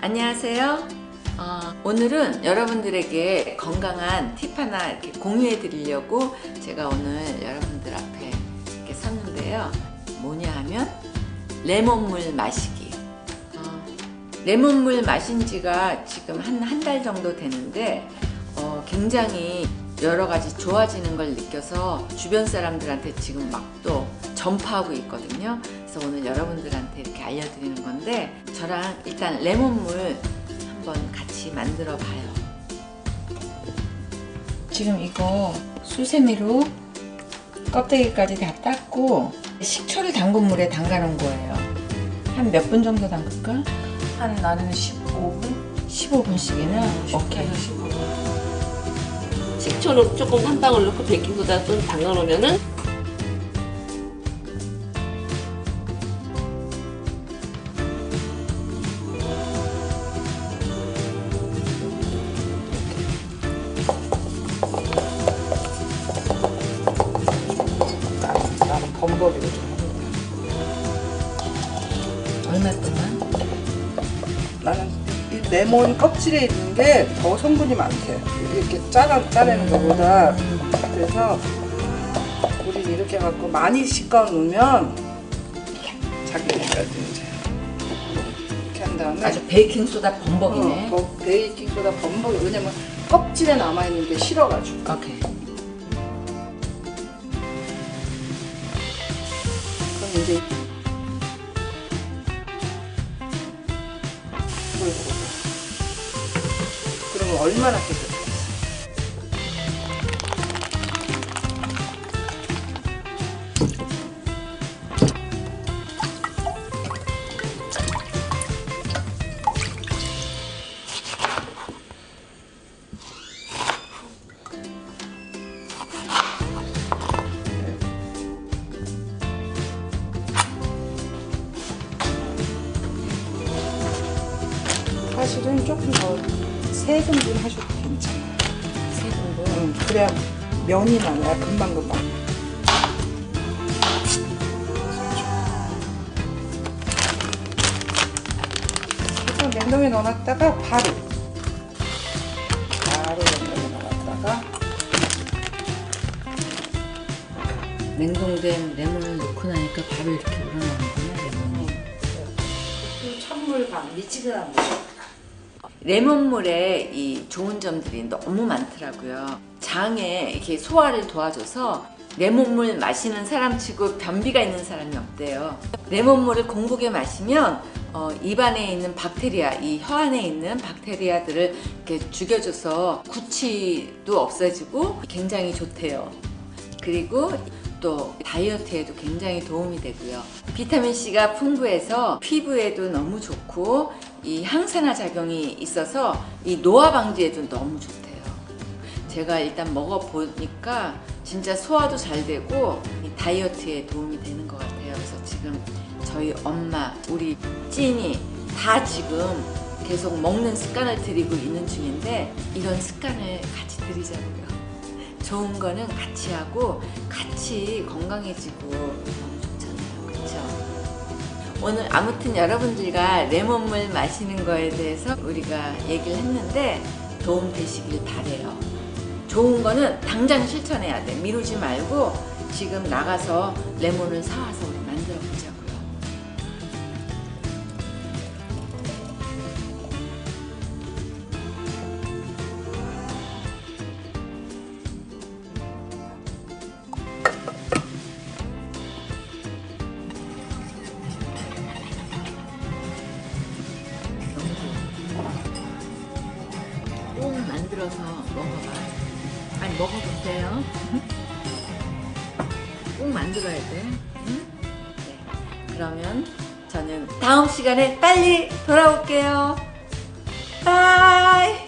안녕하세요. 어, 오늘은 여러분들에게 건강한 팁 하나 이렇게 공유해 드리려고 제가 오늘 여러분들 앞에 이렇게 섰는데요. 뭐냐 하면 레몬물 마시기. 어, 레몬물 마신 지가 지금 한 한 달 정도 되는데 어, 굉장히 여러 가지 좋아지는 걸 느껴서 주변 사람들한테 지금 막또 전파하고 있거든요. 그래서 오늘 여러분들한테 이렇게 알려드리는 건데 저랑 일단 레몬물 한번 같이 만들어 봐요. 지금 이거 수세미로 껍데기까지 다 닦고 식초를 담근 물에 담가 놓은 거예요. 한 몇 분 정도 담글까? 한 나는 15분? 15분씩이나? 오케이. 15분. 식초를 조금 한 방울 넣고 베이킹소다 좀 담가 놓으면은 범벅이로 좀 얼마 동안? 나는 이 레몬 껍질에 있는 게 더 성분이 많대. 이렇게 짜라, 짜내는 것보다. 그래서 우리 이렇게 갖고 많이 씻어 놓으면 자기네가 이제 이렇게 한 다음에 아주 베이킹 소다 범벅이네. 어, 버- 베이킹 소다 범벅이 왜냐면 껍질에 남아 있는 게 싫어가지고. 오케이. 이제. 그러면 얼마나 깨끗 해? 사실은 조금 더세 등분 하셔도 괜찮아요. 세 정도. 응, 그래야 면이 나야 금방 금방. 그래서 냉동에 넣어놨다가 바로 바로 냉동에 넣어놨다가 냉동된 레몬을 넣고 나니까 바로 이렇게 우러나는구나 레몬이. 또 찬물 반 미지근한 물. 레몬물에 이 좋은 점들이 너무 많더라고요. 장에 이렇게 소화를 도와줘서 레몬물 마시는 사람치고 변비가 있는 사람이 없대요. 레몬물을 공복에 마시면 어, 입안에 있는 박테리아, 이 혀 안에 있는 박테리아들을 이렇게 죽여줘서 구취도 없어지고 굉장히 좋대요. 그리고 또 다이어트에도 굉장히 도움이 되고요. 비타민 C가 풍부해서 피부에도 너무 좋고 이 항산화 작용이 있어서 이 노화 방지에도 너무 좋대요. 제가 일단 먹어 보니까 진짜 소화도 잘 되고 이 다이어트에 도움이 되는 것 같아요. 그래서 지금 저희 엄마, 우리 찐이 다 지금 계속 먹는 습관을 들이고 있는 중인데 이런 습관을 같이 들이자고요. 좋은 거는 같이 하고 같이 건강해지고 너무 좋잖아요. 그렇죠? 오늘 아무튼 여러분들과 레몬물 마시는 거에 대해서 우리가 얘기를 했는데 도움 되시길 바래요. 좋은 거는 당장 실천해야 돼. 미루지 말고 지금 나가서 레몬을 사와서 꼭 만들어서 먹어봐. 아니 먹어보세요. 꼭 만들어야 돼. 응? 네. 그러면 저는 다음 시간에 빨리 돌아올게요. 바이.